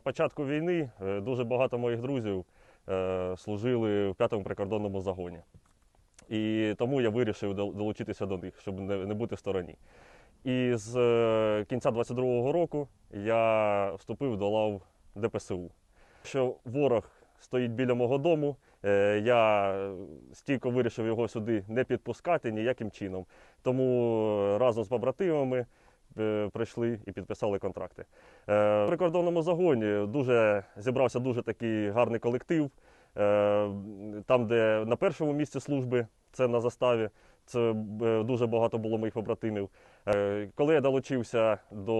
початку війни е, дуже багато моїх друзів е, служили в п'ятому прикордонному загоні. І тому я вирішив долучитися до них, щоб не, бути в стороні. І з е, кінця 22-го року я вступив до лав ДПСУ. Що ворог стоїть біля мого дому, я стійко вирішив його сюди не підпускати ніяким чином. Тому разом з побратимами прийшли і підписали контракти. Е, В прикордонному загоні дуже зібрався дуже такий гарний колектив. Е, Там, де на першому місці служби, це на заставі, це е, дуже багато було моїх побратимів. Е, Коли я долучився до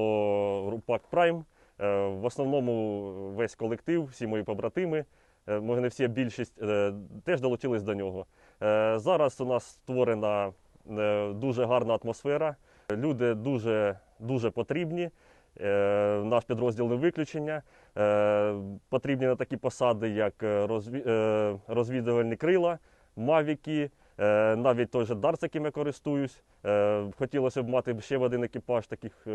РУПАК Прайм, е, в основному весь колектив, всі мої побратими, е, може не всі, а більшість е, теж долучились до нього. Е, Зараз у нас створена е, дуже гарна атмосфера. Люди дуже, дуже потрібні. Е, Наш підрозділ не виключення. Е, Потрібні на такі посади, як е, розві- розвідувальні крила, мавіки, навіть той же Дарс, яким я користуюсь. Хотілося б мати ще один екіпаж таких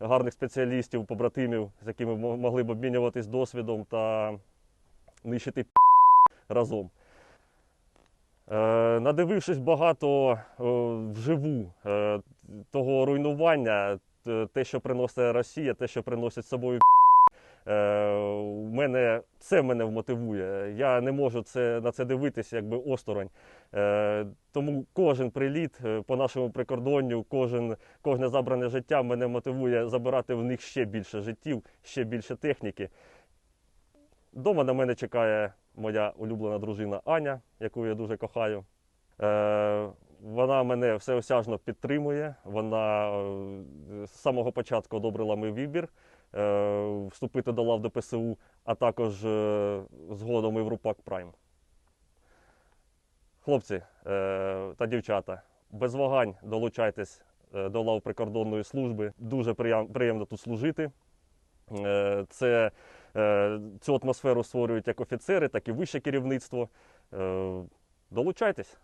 гарних спеціалістів, побратимів, з якими мо- могли б обмінюватись досвідом та нищити разом. Е, Надивившись багато е, вживу е, того руйнування, те, що приносить Росія, те, що приносить з собою у мене це мене вмотивує. Я не можу це, на це дивитися якби осторонь. Тому кожен приліт по нашому прикордонню, кожен, кожне забране життя мене мотивує забирати в них ще більше життів, ще більше техніки. Дома на мене чекає моя улюблена дружина Аня, яку я дуже кохаю. Е, вона мене всеосяжно підтримує. Вона е, з самого початку одобрила мій вибір е, вступити до лав ДПСУ, а також згодом і в РУПАК Прайм. Хлопці та дівчата, без вагань долучайтесь до лав прикордонної служби. Дуже приємно тут служити. Це, цю атмосферу створюють як офіцери, так і вище керівництво. Е, Долучайтесь.